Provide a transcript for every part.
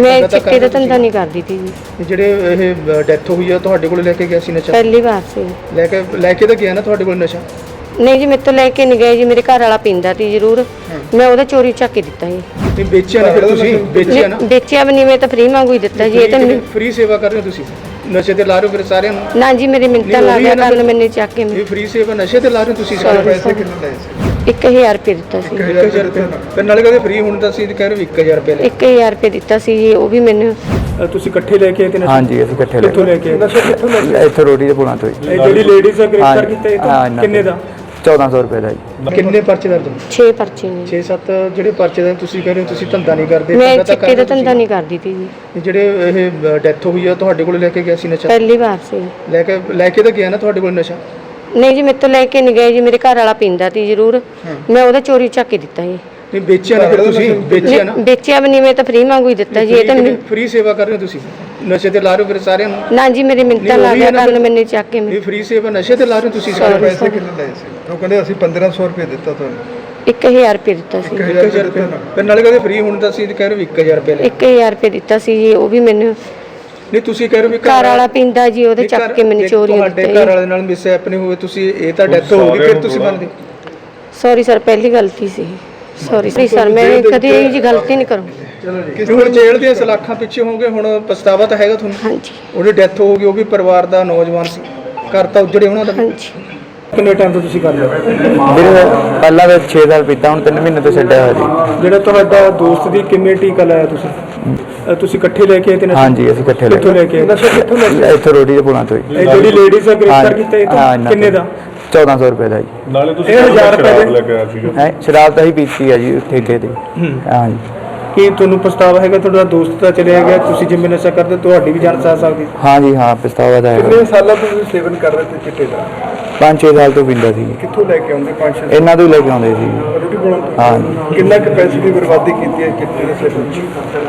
ਮੈਂ ਧੰਦਾ ਤਾਂ ਚਿੱਟੇ ਦਾ ਕਰਦੇ ਧੰਦਾ ਨਹੀਂ ਕਰਦੀ ਤੀ ਜੀ। ਤੁਸੀਂ? ਜਿਹੜੇ ਇਹ ਡੈਥ ਹੋਈ ਆ ਤੁਹਾਡੇ ਕੋਲ ਲੈ ਕੇ ਗਿਆ ਸੀ ਨਸ਼ਾ? ਪਹਿਲੀ ਵਾਰ ਸੀ। ਲੈ ਕੇ ਲੈ ਕੇ ਤਾਂ ਗਿਆ ਨਾ ਤੁਹਾਡੇ ਕੋਲ ਨਸ਼ਾ? ਨਹੀਂ ਜੀ ਮੇਰੇ ਤੋਂ ਲੈ ਕੇ ਨਹੀਂ ਗਏ ਜੀ ਮੇਰੇ ਘਰ ਵਾਲਾ ਪੀਂਦਾ ਤੀ ਜ਼ਰੂਰ। ਮੈਂ ਉਹਦਾ ਚੋਰੀ ਚੱਕ ਕੇ ਦਿੱਤਾ ਜੀ। ਨਹੀਂ ਵੇਚਿਆ ਨਾ ਫਿਰ ਤੁਸੀਂ? ਵੇਚਿਆ ਨਾ? ਵੇਚਿਆ ਵੀ ਨਹੀਂ ਮੈਂ ਤਾਂ ਫ੍ਰੀ ਮੰਗੂ ਹੀ ਦਿੱਤਾ ਜੀ ਇਹ ਤਾਂ ਫ੍ਰੀ ਸੇਵਾ ਕਰ ਰਹੇ ਹੋ ਤੁਸੀਂ? ਨਸ਼ੇ ਤੇ ਲਾ ਰਹੇ ਹੋ ਫਿਰ ਸਾਰਿਆਂ ਨੂੰ? ਨਾ ਜੀ ਮੇਰੀ ਮਿੰਤਾਂ ਨਹੀਂ, ਲਾ ਉਹ ਵੀ ਗਿਆ ਹੈ ਨਾ ਕੱਲ ਮੈਨੇ ਚੱਕ ਕੇ ਇਹ ਫ੍ਰੀ ਸੇਵਾ ਨਸ਼ੇ ਤੇ ਲਾ ਰਹੇ ਹੋ ਤੁਸੀਂ? ਸਾਰੇ ਪੈਸੇ। ਕਿੰਨੇ ਲਏ ਸੀ? 1000 ਰੁਪਏ ਦਿੱਤਾ ਸੀ। 1000 ਰੁਪਏ ਫਿਰ ਨਾਲੇ ਕਹਿੰਦੇ ਫ੍ਰੀ ਹੁਣ ਤਾਂ ਅਸੀਂ ਕਹਿ ਰਹੇ 1000 ਰੁਪਏ ਲੈ 1000 ਰੁਪਏ ਦਿੱਤਾ ਸੀ ਜੀ ਉਹ ਵੀ ਮੈਨੂੰ ਤੁਸੀਂ ਇਕੱਠੇ ਲੈ ਕੇ ਆਏ ਤੇ ਹਾਂਜੀ ਅਸੀਂ ਇਕੱਠੇ ਲੈ ਕਿੱਥੋਂ ਲੈ ਕੇ ਆਏ? ਨਸ਼ਾ ਕਿੱਥੋਂ ਲੈ ਕੇ? ਇੱਥੇ ਰੋਟੀ ਦੇ ਪੁਲਾਂ ਤੋਂ ਹੀ ਇਹ ਜਿਹੜੀ ਲੇਡੀਜ਼ ਦਾ ਗ੍ਰਿਫਤਾਰ ਕੀਤਾ ਇਹ ਹਾਂ, ਤਾਂ ਇਹਨਾਂ ਕਿੰਨੇ ਤੋਂ। ਦਾ? 1400 ਰੁਪਏ ਦਾ ਜੀ। ਕਿੰਨੇ ਪਰਚੇ ਦਰਜ 6 ਪਰਚੇ ਨੇ। 6-7 ਜਿਹੜੇ ਪਰਚੇ ਦਾ ਤੁਸੀਂ ਕਹਿ ਰਹੇ ਹੋ ਤੁਸੀਂ ਧੰਦਾ ਨਹੀਂ ਕਰਦੇ ਮੈਂ ਧੰਦਾ ਤਾਂ ਚਿੱਟੇ ਦਾ ਕਰਦੇ ਧੰਦਾ ਨਹੀਂ ਕਰਦੀ ਤੀ ਜੀ। ਤੁਸੀਂ। ਜਿਹੜੇ ਇਹ ਡੈਥ ਹੋਈ ਆ ਤੁਹਾਡੇ ਕੋਲ ਲੈ ਕੇ ਗਿਆ ਸੀ ਨਸ਼ਾ? ਪਹਿਲੀ ਵਾਰ ਸੀ। ਲੈ ਕੇ ਲੈ ਕੇ ਤਾਂ ਗਿਆ ਨਾ ਤੁਹਾਡੇ ਕੋਲ ਨਸ਼ਾ? ਨਹੀਂ ਜੀ ਮੇਰੇ ਤੋਂ ਲੈ ਕੇ ਨਹੀਂ ਗਏ ਜੀ ਮੇਰੇ ਘਰ ਵਾਲਾ ਪੀਂਦਾ ਤੀ ਜ਼ਰੂਰ। ਮੈਂ ਉਹਦਾ ਚੋਰੀ ਚੱਕ ਕੇ ਦਿੱਤਾ ਜੀ। ਨਹੀਂ ਵੇਚਿਆ ਨਾ ਫਿਰ ਤੁਸੀਂ? ਵੇਚਿਆ ਨਾ? ਵੇਚਿਆ ਵੀ ਨਹੀਂ ਮੈਂ ਤਾਂ ਫ੍ਰੀ ਮੰਗੂ ਹੀ ਦਿੱਤਾ ਜੀ ਇਹ ਤਾਂ ਨਹੀਂ- ਫ੍ਰੀ ਸੇਵਾ ਕਰ ਰਹੇ ਹੋ ਤੁਸੀਂ? ਨਸ਼ੇ ਤੇ ਲਾ ਰਹੇ ਹੋ ਫਿਰ ਸਾਰਿਆਂ ਨੂੰ? ਨਾ ਜੀ ਮੇਰੀ ਮਿੰਤਾਂ ਲਾ ਗਿਆ ਕੱਲ ਮੈਨੇ ਚੱਕ ਕੇ ਮੈਂ। ਇਹ ਫ੍ਰੀ ਸੇਵਾ ਨਸ਼ੇ ਤੇ ਲਾ ਰਹੇ ਹੋ ਤੁਸੀਂ? ਸਾਰੇ ਪੈਸੇ। ਕਿੰਨੇ ਲਏ ਸੀ? ਉਹ ਕਹਿੰਦੇ ਅਸੀਂ 1500 ਰੁਪਏ ਦਿੱਤਾ ਤੁਹਾਨੂੰ। 1000 ਰੁਪਏ ਦਿੱਤਾ ਸੀ। 1000 ਰੁਪਏ ਫਿਰ ਨਾਲੇ ਕਹਿੰਦੇ ਫ੍ਰੀ ਹੁਣ ਤਾਂ ਅਸੀਂ ਕਹਿ ਰਹੇ 1000 ਰੁਪਏ ਲੈ 1000 ਰੁਪਏ ਦਿੱਤਾ ਸੀ ਜੀ ਉਹ ਵੀ ਮੈਨੂੰ ਨਹੀਂ ਤੁਸੀਂ ਕਹਿ ਰਹੇ ਹੋ ਵੀ ਘਰ ਵਾਲਾ ਪੀਂਦਾ ਜੀ ਉਹਦੇ ਚੱਕ ਕੇ ਮੈਨੂੰ ਚੋਰੀ ਤੁਹਾਡੇ ਦਿੱਤੇ। ਘਰ ਵਾਲੇ ਨਾਲ ਮਿਸ ਨਹੀਂ ਹੋਵੇ ਤੁਸੀਂ ਇਹ ਤਾਂ ਡੈਥ ਹੋ ਗਈ ਫਿਰ ਤੁਸੀਂ ਮੰਨਦੇ? ਸੌਰੀ ਸਰ ਪਹਿਲੀ ਗਲਤੀ ਸੀ। ਸੌਰੀ ਸਰ ਮੈਂ ਕਦੇ ਇਹ ਜੀ ਗਲਤੀ ਨਹੀਂ ਕਰੂੰਗੀ ਚਲੋ ਜੀ। ਹੁਣ ਜੇਲ੍ਹ ਦੀਆਂ ਸਲਾਖਾਂ ਪਿੱਛੇ ਹੋਗੇ ਹੁਣ ਪਛਤਾਵਾ ਤਾਂ ਹੈਗਾ ਤੁਹਾਨੂੰ? ਹਾਂਜੀ। ਉਹਦੀ ਡੈਥ ਹੋ ਗਈ ਉਹ ਵੀ ਪਰਿਵਾਰ ਦਾ ਨੌਜਵਾਨ ਸੀ। ਘਰ ਤਾਂ ਉਜੜੇ ਉਹਨਾਂ ਦਾ। ਹਾਂਜੀ। ਕਿੰਨੇ ਟਾਈਮ ਤੋਂ ਤੁਸੀਂ ਕਰ ਰਹੇ ਹੋ? ਵੀਰੇ ਪਹਿਲਾਂ ਵੀ 6 ਸਾਲ ਪੀਤਾ ਹੁਣ 3 ਮਹੀਨੇ ਤੋਂ ਛੱਡਿਆ ਹੋਇਆ ਜੀ। ਜਿਹੜਾ ਤੁਹਾਡਾ ਦੋਸਤ ਦੀ ਕਿੰਨੇ ਟੀਕਾ ਲਾਇਆ ਤੁਸੀਂ? ਅ, ਤੁਸੀਂ ਇਕੱਠੇ ਲੈ ਕੇ ਆਏ ਤੇ ਨਸ਼ਾ ਹਾਂਜੀ ਅਸੀਂ ਇਕੱਠੇ ਲੈ ਕਿੱਥੋਂ ਲੈ ਕੇ ਆਏ? ਨਸ਼ਾ ਕਿੱਥੋਂ ਲੈ ਕੇ ਆਏ? ਇੱਥੇ ਰੋਟੀ ਦੇ ਪੁਲਾਂ ਤੋਂ ਹੀ ਇਹ ਜਿਹੜੀ ਲੇਡੀਜ਼ ਦਾ ਗ੍ਰਿਫਤਾਰ ਕੀਤਾ ਇਹ ਹਾਂ, ਤਾਂ ਇਹਨਾਂ ਕਿੰਨੇ। ਦਾ? 1400 ਰੁਪਏ ਦਾ ਜੀ। ਨਾਲੇ ਤੁਸੀਂ ਇਹ ਹਜ਼ਾਰ ਰੁਪਏ ਦੇ- ਲੈ ਕੇ ਆਇਆ ਸੀਗਾ। ਹੈ ਸ਼ਰਾਬ ਤਾਂ ਹੀ ਪੀਤੀ ਹੈ ਜੀ ਠੇਕੇ ਤੇ। ਹਾਂਜੀ। ਕੀ ਤੁਹਾਨੂੰ ਪਛਤਾਵਾ ਹੈਗਾ? ਤੁਹਾਡਾ ਦੋਸਤ ਤਾਂ ਚਲਿਆ ਗਿਆ ਤੁਸੀਂ ਜਿੰਮੇ ਨਸ਼ਾ ਕਰਦੇ ਤੁਹਾਡੀ ਵੀ ਜਾਨ ਸਾ ਸਕਦੀ। ਹਾਂਜੀ ਹਾਂ ਪਛਤਾਵਾ ਤਾਂ ਹੈ ਕਿੰਨੇ ਸਾਲਾਂ ਤੋਂ ਤੁਸੀਂ ਸੇਵਨ ਕਰ ਰਹੇ ਸੀ ਚਿੱਟੇ ਦਾ? 5-6 ਸਾਲ ਤੋਂ ਪੀਂਦਾ ਸੀ। ਕਿੱਥੋਂ ਲੈ ਕੇ ਆਉਂਦੇ ਪੰਜ ਛੇ ਇਹਨਾਂ ਤੋਂ ਹੀ ਲੈ ਕੇ ਆਉਂਦੇ ਸੀ। ਰੋਟੀ ਬਣਾਉਣ ਤੋਂ? ਹਾਂ। ਕਿੰਨਾ ਕੁ ਪੈਸੇ ਦੀ ਬਰਬਾਦੀ ਕੀਤੀ ਹੈ ਚਿੱਟੇ ਦੇ ਸੇਵਨ ਚ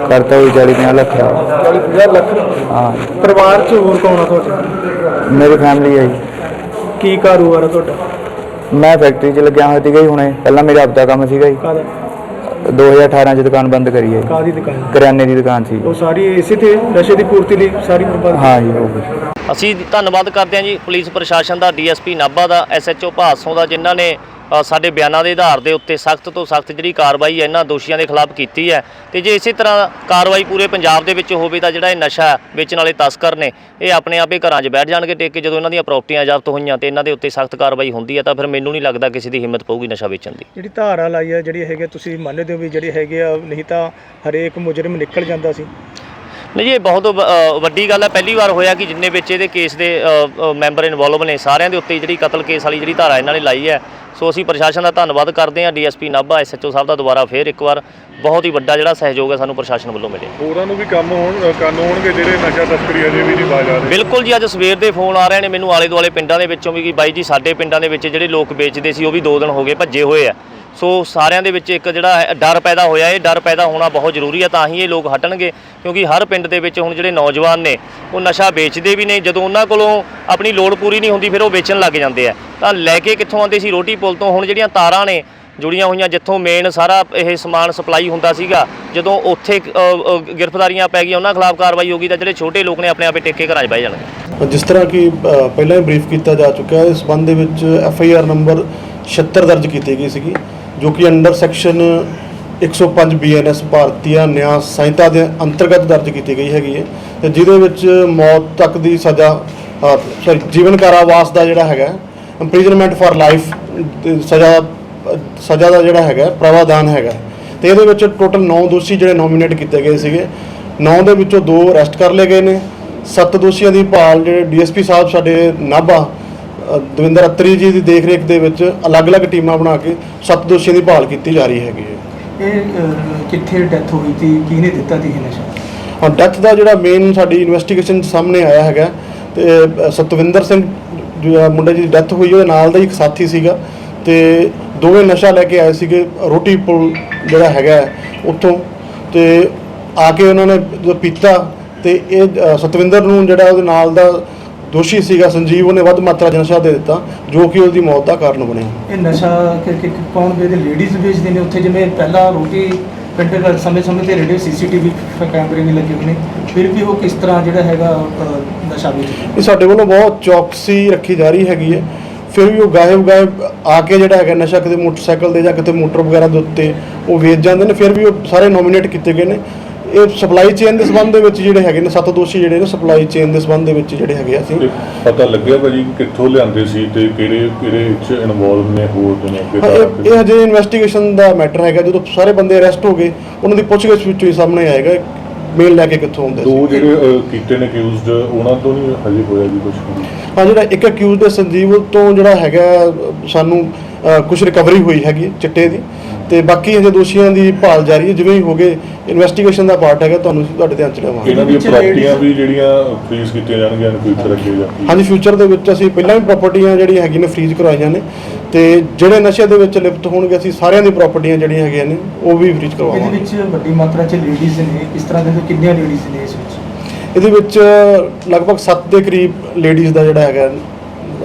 ਕਰਤਾ ਹੋਈ 40-50 ਲੱਖ ਦਾ। 40 50 ਲੱਖ? ਹਾਂ। ਪਰਿਵਾਰ 'ਚ ਹੋਰ ਕੌਣ ਆ ਤੁਹਾਡੇ? ਮੇਰੀ ਫੈਮਿਲੀ ਹੈ ਕੀ ਕਾਰੋਬਾਰ ਆ ਤੁਹਾਡਾ? ਮੈਂ ਫੈਕਟਰੀ 'ਚ ਲੱਗਿਆ ਹੋਇਆ ਸੀਗਾ ਜੀ ਹੁਣੇ। ਪਹਿਲਾਂ ਮੇਰਾ ਆਪਦਾ ਕੰਮ ਸੀਗਾ ਜੀ। 2018 'ਚ ਦੁਕਾਨ ਬੰਦ ਕਰੀ ਹੈ ਜੀ। ਕਾਹਦੀ ਦੁਕਾਨ? ਕਰਿਆਨੇ ਦੀ ਦੁਕਾਨ ਸੀ। ਉਹ ਸਾਰੀ ਇਸੇ ਤੇ ਨਸ਼ੇ ਦੀ ਪੂਰਤੀ ਲਈ ਸਾਰੀ ਬਰਬਾਦ ਹਾਂ ਜੀ ਹੋ ਗਈ ਅਸੀਂ ਧੰਨਵਾਦ ਕਰਦੇ ਹਾਂ ਜੀ ਪੁਲਿਸ ਪ੍ਰਸ਼ਾਸਨ ਦਾ ਡੀਐਸਪੀ ਨਾਭਾ ਦਾ ਐਸਐਚਓ ਭਾਸੋਂ ਦਾ ਜਿਨ੍ਹਾਂ ਨੇ ਸਾਡੇ ਬਿਆਨਾਂ ਦੇ ਆਧਾਰ ਦੇ ਉੱਤੇ ਸਖਤ ਤੋਂ ਸਖਤ ਜਿਹੜੀ ਕਾਰਵਾਈ ਹੈ ਇਹਨਾਂ ਦੋਸ਼ੀਆਂ ਦੇ ਖਿਲਾਫ ਕੀਤੀ ਹੈ। ਤੇ ਜੇ ਇਸੇ ਤਰ੍ਹਾਂ ਕਾਰਵਾਈ ਪੂਰੇ ਪੰਜਾਬ ਦੇ ਵਿੱਚ ਹੋਵੇ ਤਾਂ ਜਿਹੜਾ ਇਹ ਨਸ਼ਾ ਵੇਚਣ ਵਾਲੇ ਤਸਕਰ ਨੇ ਇਹ ਆਪਣੇ ਆਪੇ ਘਰਾਂ 'ਚ ਬੈਠ ਜਾਣਗੇ ਟੇਕ ਕੇ। ਜਦੋਂ ਇਹਨਾਂ ਦੀਆਂ ਪ੍ਰਾਪਰਟੀਆਂ ਜ਼ਬਤ ਹੋਈਆਂ ਤੇ ਇਹਨਾਂ ਦੇ ਉੱਤੇ ਸਖਤ ਕਾਰਵਾਈ ਹੁੰਦੀ ਹੈ ਤਾਂ ਫਿਰ ਮੈਨੂੰ ਨਹੀਂ ਲੱਗਦਾ ਕਿਸੇ ਦੀ ਹਿੰਮਤ ਪਊਗੀ ਨਸ਼ਾ ਵੇਚਣ ਦੀ। ਜਿਹੜੀ ਧਾਰਾ ਲਾਈ ਆ ਜਿਹੜੀ ਹੈਗੇ ਤੁਸੀਂ ਮੰਨਦੇ ਹੋ ਵੀ ਜਿਹੜੇ ਹੈਗੇ ਆ ਨਹੀਂ ਤਾਂ ਹਰੇਕ ਮੁਜਰਮ ਨਿਕਲ ਜਾਂਦਾ ਸੀ। ਨਹੀਂ ਇਹ ਬਹੁਤ ਵੱਡੀ ਗੱਲ ਹੈ। ਪਹਿਲੀ ਵਾਰ ਹੋਇਆ ਕਿ ਜਿੰਨੇ ਵਿੱਚ ਇਹਦੇ ਕੇਸ ਦੇ ਮੈਂਬਰ ਇਨਵੋਲਵ ਨੇ ਸਾਰਿਆਂ ਦੇ ਉੱਤੇ ਜਿਹੜੀ ਕਤਲ ਕੇਸ ਵਾਲੀ ਜਿਹੜੀ ਧਾਰਾ ਇਹਨਾਂ ਨੇ ਲਾਈ ਹੈ ਸੋ ਅਸੀਂ ਪ੍ਰਸ਼ਾਸਨ ਦਾ ਧੰਨਵਾਦ ਕਰਦੇ ਹਾਂ ਡੀਐਸਪੀ ਨਾਭਾ ਐਸਐਚਓ ਸਾਹਿਬ ਦਾ ਦੁਬਾਰਾ ਫੇਰ ਇੱਕ ਵਾਰ ਬਹੁਤ ਹੀ ਵੱਡਾ ਜਿਹੜਾ ਸਹਿਯੋਗ ਹੈ ਸਾਨੂੰ ਪ੍ਰਸ਼ਾਸਨ ਵੱਲੋਂ ਮਿਲਿਆ। ਹੋਰਾਂ ਨੂੰ ਵੀ ਕੰਮ ਹੋਣ ਕੰਨ ਹੋਣਗੇ ਜਿਹੜੇ ਨਸ਼ਾ ਤਸਕਰੀ ਅਜੇ ਵੀ ਨਹੀਂ ਆ ਰਹੇ। ਬਿਲਕੁਲ ਜੀ ਅੱਜ ਸਵੇਰ ਦੇ ਫੋਨ ਆ ਰਹੇ ਨੇ ਮੈਨੂੰ ਆਲੇ ਦੁਆਲੇ ਪਿੰਡਾਂ ਦੇ ਵਿੱਚੋਂ ਵੀ ਕਿ ਬਾਈ ਜੀ ਸਾਡੇ ਪਿੰਡਾਂ ਦੇ ਵਿੱਚ ਜਿਹੜੇ ਲੋਕ ਵੇਚਦੇ ਸੀ ਉਹ ਵੀ 2 ਦਿਨ ਹੋ ਗਏ ਭੱਜੇ ਹੋਏ ਆ। ਸੋ ਸਾਰਿਆਂ ਦੇ ਵਿੱਚ ਇੱਕ ਜਿਹੜਾ ਹੈ, ਡਰ ਪੈਦਾ ਹੋਇਆ। ਇਹ ਡਰ ਪੈਦਾ ਹੋਣਾ ਬਹੁਤ ਜ਼ਰੂਰੀ ਹੈ, ਤਾਂ ਹੀ ਇਹ ਲੋਕ ਹਟਣਗੇ, ਕਿਉਂਕਿ ਹਰ ਪਿੰਡ ਦੇ ਵਿੱਚ ਹੁਣ ਜਿਹੜੇ ਨੌਜਵਾਨ ਨੇ, ਉਹ ਨਸ਼ਾ ਵੇਚਦੇ ਵੀ ਨੇ। ਜਦੋਂ ਉਹਨਾਂ ਕੋਲੋਂ ਆਪਣੀ ਲੋੜ ਪੂਰੀ ਨਹੀਂ ਹੁੰਦੀ, ਫਿਰ ਉਹ ਵੇਚਣ ਲੱਗ ਜਾਂਦੇ ਆ। ਤਾਂ ਲੈ ਕੇ ਕਿੱਥੋਂ ਆਉਂਦੇ ਸੀ? ਰੋਟੀ ਪੁਲ ਤੋਂ ਹੁਣ ਜਿਹੜੀਆਂ ਤਾਰਾਂ ਨੇ, ਜੁੜੀਆਂ ਹੋਈਆਂ, ਜਿੱਥੋਂ ਮੇਨ ਸਾਰਾ ਇਹ ਸਮਾਨ ਸਪਲਾਈ ਹੁੰਦਾ ਸੀਗਾ, ਜਦੋਂ ਉੱਥੇ ਗ੍ਰਿਫਤਾਰੀਆਂ ਪੈ ਗਈਆਂ, ਉਹਨਾਂ ਖਿਲਾਫ ਕਾਰਵਾਈ ਹੋ ਗਈ, ਤਾਂ ਜਿਹੜੇ ਛੋਟੇ ਲੋਕ ਨੇ ਆਪਣੇ ਆਪੇ ਟੇਕੇ ਘਰਾਂ 'ਚ ਬਹਿ ਜਾਣਗੇ। ਜਿਸ ਤਰ੍ਹਾਂ ਕਿ ਪਹਿਲਾਂ ਹੀ ਬਰੀਫ ਕੀਤਾ ਜਾ ਚੁੱਕਾ ਹੈ ਇਸ ਸੰਬੰਧ ਦੇ ਵਿੱਚ ਐਫ ਆਈ ਆਰ ਨੰਬਰ 76 ਦਰਜ ਕੀਤੀ ਗਈ ਸੀਗੀ। ਜੋ ਕਿ ਅੰਡਰ ਸੈਕਸ਼ਨ 105 ਬੀਐਨਐਸ ਭਾਰਤੀ ਨਿਆਂ ਸੰਹਿਤਾ ਦੇ ਅੰਤਰਗਤ ਦਰਜ ਕੀਤੀ ਗਈ ਹੈਗੀ ਹੈ ਤੇ ਜਿਹਦੇ ਵਿੱਚ ਮੌਤ ਤੱਕ ਦੀ ਸਜ਼ਾ ਸੌਰੀ ਜੀਵਨ ਕਾਰਾਵਾਸ ਦਾ ਜਿਹੜਾ ਹੈਗਾ ਇੰਪ੍ਰਿਜ਼ਨਮੈਂਟ ਫਾਰ ਲਾਈਫ ਸਜ਼ਾ ਸਜ਼ਾ ਦਾ ਜਿਹੜਾ ਹੈਗਾ ਪ੍ਰਾਵਧਾਨ ਹੈਗਾ। ਤੇ ਇਹਦੇ ਵਿੱਚ ਟੋਟਲ 9 ਦੋਸ਼ੀ ਜਿਹੜੇ ਨੋਮੀਨੇਟ ਕੀਤੇ ਗਏ ਸੀਗੇ। 9 ਦੇ ਵਿੱਚੋਂ 2 ਅਰੈਸਟ ਕਰ ਲਏ ਗਏ ਨੇ। ਸੱਤ ਦੋਸ਼ੀਆਂ ਦੀ ਭਾਲ ਜਿਹੜੇ ਡੀਐਸਪੀ ਸਾਹਿਬ ਸਾਡੇ ਨਾਭਾ ਦਵਿੰਦਰ ਅਤਰੀ ਜੀ ਦੀ ਦੇਖਰੇਖ ਦੇ ਵਿੱਚ ਅਲੱਗ-ਅਲੱਗ ਟੀਮਾਂ ਬਣਾ ਕੇ ਸੱਤ ਦੋਸ਼ੀਆਂ ਦੀ ਭਾਲ ਕੀਤੀ ਜਾ ਰਹੀ ਹੈਗੀ ਹੈ। ਇਹ ਕਿੱਥੇ ਡੈਥ ਹੋਈ ਸੀ? ਕਿਹਨੇ ਦਿੱਤਾ ਸੀ ਇਹ ਨਸ਼ਾ ਹੁਣ ਡੈਥ ਦਾ ਜਿਹੜਾ ਮੇਨ ਸਾਡੀ ਇਨਵੈਸਟੀਗੇਸ਼ਨ ਸਾਹਮਣੇ ਆਇਆ ਹੈਗਾ ਤੇ ਅ, ਸਤਵਿੰਦਰ ਸਿੰਘ ਜਿਹੜਾ ਮੁੰਡੇ ਦੀ ਡੈਥ ਹੋਈ ਉਹਦੇ ਨਾਲ ਦਾ ਹੀ ਇੱਕ ਸਾਥੀ ਸੀਗਾ ਤੇ ਦੋਵੇਂ ਨਸ਼ਾ ਲੈ ਕੇ ਆਏ ਸੀਗੇ ਰੋਟੀ ਪੁਲ ਜਿਹੜਾ ਹੈਗਾ ਹੈ, ਉੱਥੋਂ ਤੇ ਆ ਕੇ ਉਹਨਾਂ ਨੇ ਜਦੋਂ ਪੀਤਾ ਤੇ ਇਹ ਅ, ਸਤਵਿੰਦਰ ਨੂੰ ਜਿਹੜਾ ਉਹਦੇ ਨਾਲ ਦਾ ਦੋਸ਼ੀ ਸੀਗਾ ਸੰਜੀਵ ਉਹਨੇ ਵੱਧ ਮਾਤਰਾ 'ਚ ਨਸ਼ਾ ਦੇ ਦਿੱਤਾ ਜੋ ਕਿ ਉਹਦੀ ਮੌਤ ਦਾ ਕਾਰਨ ਬਣਿਆ। ਇਹ ਨਸ਼ਾ ਕਿ ਕਿ ਕੌਣ ਵੇਚਦੇ ਲੇਡੀਜ਼ ਵੇਚਦੇ ਨੇ ਉੱਥੇ ਜਿਵੇਂ ਪਹਿਲਾਂ ਰੋਟੀ ਪਿੰਡ ਦੇ ਸਮੇਂ-ਸਮੇਂ ਤੇ ਰੇਡੀਓ ਸੀਸੀਟੀਵੀ ਕੈਮਰੇ ਵੀ ਲੱਗੇ ਹੋਏ ਨੇ। ਫਿਰ ਵੀ ਉਹ ਕਿਸ ਤਰ੍ਹਾਂ ਜਿਹੜਾ ਹੈਗਾ ਨਸ਼ਾ ਵੇਚਦੇ ਇਹ ਸਾਡੇ ਵੱਲੋਂ ਬਹੁਤ ਚੌਕਸੀ ਰੱਖੀ ਜਾ ਰਹੀ ਹੈਗੀ ਹੈ। ਫਿਰ ਵੀ ਉਹ ਗਾਇਬ ਗਾਇਬ ਆ ਕੇ ਜਿਹੜਾ ਹੈਗਾ ਨਸ਼ਾ ਕਿਤੇ ਮੋਟਰਸਾਈਕਲ ਦੇ ਜਾਂ ਕਿਤੇ ਮੋਟਰ ਵਗੈਰਾ ਦੇ ਉੱਤੇ ਉਹ ਵੇਚ ਜਾਂਦੇ ਨੇ ਫਿਰ ਵੀ ਉਹ ਸਾਰੇ ਨੋਮੀਨੇਟ ਕੀਤੇ ਗਏ ਨੇ। ਇਹ ਸਪਲਾਈ ਚੇਨ ਦੇ ਸੰਬੰਧ ਦੇ ਵਿੱਚ ਜਿਹੜੇ ਹੈਗੇ ਨੇ ਸੱਤ ਦੋਸ਼ੀ ਜਿਹੜੇ ਨੇ ਸਪਲਾਈ ਚੇਨ ਦੇ ਸੰਬੰਧ ਦੇ ਵਿੱਚ ਜਿਹੜੇ ਹੈਗੇ ਆ ਅਸੀਂ। ਪਤਾ ਲੱਗਿਆ ਭਾਜੀ ਕਿੱਥੋਂ ਲਿਆਂਦੇ ਸੀ ਤੇ ਕਿਹੜੇ ਕਿਹੜੇ ਵਿੱਚ ਇਨਵੋਲਵ ਨੇ ਹੋਰ ਕਿ ਹਾਂ, ਇਹ ਹਜੇ ਇਨਵੈਸਟੀਗੇਸ਼ਨ ਦਾ ਮੈਟਰ ਹੈਗਾ ਜਦੋਂ ਸਾਰੇ ਬੰਦੇ ਅਰੈਸਟ ਹੋ ਗਏ ਉਹਨਾਂ ਦੀ ਪੁੱਛਗਿੱਛ ਵਿੱਚੋਂ ਹੀ ਸਾਹਮਣੇ ਆਏਗਾ ਮੇਲ ਲੈ ਕੇ ਕਿੱਥੋਂ ਆਉਂਦੇ ਦੋ ਜਿਹੜੇ ਕੀਤੇ ਨੇ ਅਕਿਊਜ਼ਡ ਉਹਨਾਂ ਤੋਂ ਨਹੀਂ ਹਜੇ ਹੋਇਆ ਜੀ ਕੁਝ ਹਾਂ ਜਿਹੜਾ ਇੱਕ ਅਕਿਊਜ਼ ਦੇ ਸੰਜੀਵ ਤੋਂ ਜਿਹੜਾ ਹੈਗਾ ਸਾਨੂੰ ਕੁਝ ਰਿਕਵਰੀ ਹੋਈ ਹੈਗੀ ਚਿੱਟੇ ਦੀ। ਤੇ ਬਾਕੀ ਹਜੇ ਦੋਸ਼ੀਆਂ ਦੀ ਭਾਲ ਜਾਰੀ ਹੈ ਜਿਵੇਂ ਹੀ ਹੋਗੇ ਇਨਵੈਸਟੀਗੇਸ਼ਨ ਦਾ ਪਾਰਟ ਹੈਗਾ ਤੁਹਾਨੂੰ ਅਸੀਂ ਤੁਹਾਡੇ ਧਿਆਨ ਚ ਲਿਆਵਾਂਗੇ ਇਹਨਾਂ ਦੀਆਂ ਪ੍ਰਾਪਰਟੀਆਂ ਵੀ ਜਿਹੜੀਆਂ ਫ੍ਰੀਜ਼ ਕੀਤੀਆਂ ਜਾਣਗੀਆਂ ਫਿਊਚਰ ਅੱਗੇ ਜਾ ਹਾਂਜੀ ਫਿਊਚਰ ਦੇ ਵਿੱਚ ਅਸੀਂ ਪਹਿਲਾਂ ਵੀ ਪ੍ਰਾਪਰਟੀਆਂ ਜਿਹੜੀਆਂ ਹੈਗੀਆਂ ਨੇ ਫ੍ਰੀਜ਼ ਕਰਵਾਈਆਂ ਨੇ। ਤੇ ਜਿਹੜੇ ਨਸ਼ੇ ਦੇ ਵਿੱਚ ਲਿਪਤ ਹੋਣਗੇ ਅਸੀਂ ਸਾਰਿਆਂ ਦੀ ਪ੍ਰਾਪਰਟੀਆਂ ਜਿਹੜੀਆਂ ਹੈਗੀਆਂ ਨੇ ਉਹ ਵੀ ਫ੍ਰੀਜ਼ ਇਹਦੇ ਕਰਵਾਵਾਂਗੇ। ਵਿੱਚ ਵੱਡੀ ਮਾਤਰਾ 'ਚ ਲੇਡੀਜ਼ ਨੇ ਇਸ ਤਰ੍ਹਾਂ ਦੇ ਕਿੰਨੀਆਂ ਲੇਡੀਜ਼ ਨੇ ਇਸ ਵਿੱਚ? ਇਹਦੇ ਵਿੱਚ ਲਗਭਗ 7 ਦੇ ਕਰੀਬ ਲੇਡੀਜ਼ ਦਾ ਜਿਹੜਾ ਹੈਗਾ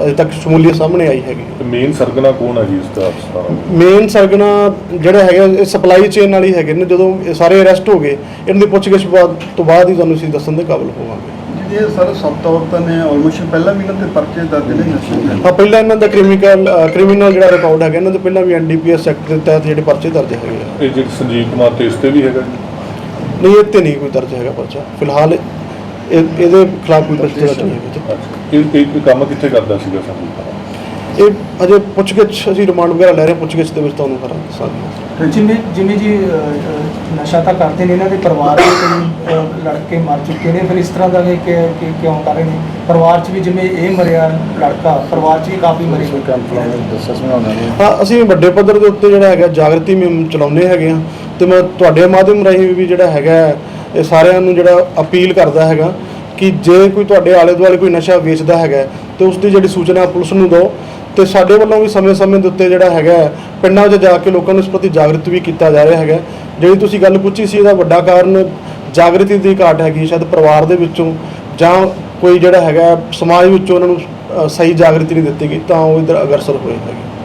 ਅਜੇ ਤੱਕ ਸ਼ਮੂਲੀਅਤ ਸਾਹਮਣੇ ਆਈ ਹੈਗੀ। ਤੇ ਮੇਨ ਸਰਗਨਾ ਕੌਣ ਹੈ ਜੀ ਇਸ ਦਾ ਸਾਰਾ? ਮੇਨ ਸਰਗਨਾ ਜਿਹੜਾ ਹੈਗਾ ਇਹ ਸਪਲਾਈ ਚੇਨ ਵਾਲੀ ਹੈਗੇ ਨੇ ਜਦੋਂ ਇਹ ਸਾਰੇ ਅਰੈਸਟ ਹੋ ਗਏ ਇਹਨਾਂ ਦੀ ਪੁੱਛਗਿੱਛ ਬਾਅਦ ਤੋਂ ਬਾਅਦ ਹੀ ਤੁਹਾਨੂੰ ਅਸੀਂ ਦੱਸਣ ਦੇ ਕਾਬਿਲ ਹੋਵਾਂਗੇ। ਜਿਹੜੇ ਸਰ ਸੱਤ ਔਰਤਾਂ ਨੇ ਆਲਮੋਸਟ ਪਹਿਲਾਂ ਵੀ ਇਹਨਾਂ ਤੇ ਪਰਚੇ ਦਰਜ ਨੇ ਨਸ਼ੇ ਹਾਂ ਪਹਿਲਾਂ ਇਹਨਾਂ ਦਾ ਕ੍ਰਿਮੀਨਲ ਕ੍ਰਿਮੀਨਲ ਜਿਹੜਾ ਰਿਕਾਰਡ ਹੈਗਾ ਇਹਨਾਂ ਦੇ ਪਹਿਲਾਂ ਵੀ ਐਨਡੀਪੀਐਸ ਐਕਟ ਦੇ ਤਹਿਤ ਜਿਹੜੇ ਪਰਚੇ ਦਰਜ ਹੈਗੇ ਆ। ਇਹ ਜਿਹੜੇ ਸੰਜੀਵ ਕੁਮਾਰ ਤੇ ਇਸ ਤੇ ਵੀ ਹੈਗਾ ਜੀ? ਨਹੀਂ ਇਹ ਤੇ ਨਹੀਂ ਕੋਈ ਦਰਜ ਹੈਗਾ ਪਰਚਾ ਫਿਲਹਾਲ ਇਹ ਇਹਦੇ ਖਿਲਾਫ ਕੋਈ ਦਰਜ ਨਹੀਂ ਇਹ ਇਹ ਕੰਮ ਕਿੱਥੇ ਕਰਦਾ ਸੀਗਾ ਕੁਮਾਰ ਇਹ ਅਜੇ ਪੁੱਛਗਿੱਛ ਅਸੀਂ ਰਿਮਾਂਡ ਵਗੈਰਾ ਲੈ ਰਹੇ ਹਾਂ ਪੁੱਛਗਿੱਛ ਦੇ ਵਿੱਚ ਤੁਹਾਨੂੰ ਕਰਾਂਗੇ ਸਾਰੀ ਜਿਵੇਂ ਜਿਵੇਂ ਜੀ ਅ, ਅ, ਨਸ਼ਾ ਤਾਂ ਕਰਦੇ ਨੇ ਇਹਨਾਂ ਦੇ ਪਰਿਵਾਰ ਦੇ ਕਈ ਅ, ਲੜਕੇ ਮਰ ਚੁੱਕੇ ਨੇ। ਫਿਰ ਇਸ ਤਰ੍ਹਾਂ ਦਾ ਇਹ ਕਿ ਕਿ ਕਿਉਂ ਕਰ ਰਹੇ ਨੇ? ਪਰਿਵਾਰ 'ਚ ਵੀ ਜਿਵੇਂ ਇਹ ਮਰਿਆ ਲੜਕਾ ਪਰਿਵਾਰ 'ਚ ਵੀ ਕਾਫੀ ਮਰੇ ਹੋਏ ਹਾਂ ਅਸੀਂ ਵੱਡੇ ਪੱਧਰ ਦੇ ਉੱਤੇ ਜਿਹੜਾ ਹੈਗਾ ਜਾਗਰਤੀ ਮੁਹਿੰਮ ਚਲਾਉਂਦੇ ਹੈਗੇ ਆ ਤੇ ਮੈਂ ਤੁਹਾਡੇ ਮਾਧਿਅਮ ਰਾਹੀਂ ਵੀ ਜਿਹੜਾ ਹੈਗਾ ਇਹ ਸਾਰਿਆਂ ਨੂੰ ਜਿਹੜਾ ਅਪੀਲ ਕਰਦਾ ਹੈਗਾ ਕਿ ਜੇ ਕੋਈ ਤੁਹਾਡੇ ਆਲੇ ਦੁਆਲੇ ਕੋਈ ਨਸ਼ਾ ਵੇਚਦਾ ਹੈਗਾ ਤੇ ਉਸ ਦੀ ਜਿਹੜੀ ਸੂਚਨਾ ਪੁਲਿਸ ਨੂੰ ਦਿਓ ਤੇ ਸਾਡੇ ਵੱਲੋਂ ਵੀ ਸਮੇਂ-ਸਮੇਂ ਦੇ ਉੱਤੇ ਜਿਹੜਾ ਹੈਗਾ ਪਿੰਡਾਂ 'ਚ ਜਾ ਕੇ ਲੋਕਾਂ ਨੂੰ ਇਸ ਪ੍ਰਤੀ ਜਾਗਰਿਤ ਵੀ ਕੀਤਾ ਜਾ ਰਿਹਾ ਹੈਗਾ ਜਿਹੜੀ ਤੁਸੀਂ ਗੱਲ ਪੁੱਛੀ ਸੀ, ਇਹਦਾ ਵੱਡਾ ਕਾਰਨ ਜਾਗਰਤੀ ਦੀ ਘਾਟ ਹੈਗੀ, ਸ਼ਾਇਦ ਪਰਿਵਾਰ ਦੇ ਵਿੱਚੋਂ ਜਾਂ ਕੋਈ ਜਿਹੜਾ ਹੈਗਾ ਸਮਾਜ ਵਿੱਚੋਂ ਉਹਨਾਂ ਨੂੰ ਸਹੀ ਜਾਗਰਤੀ ਨਹੀਂ ਦਿੱਤੀ ਗਈ, ਤਾਂ ਉਹ ਇਧਰ ਅਗਰਸਰ ਹੋਏ ਹੈਗੇ।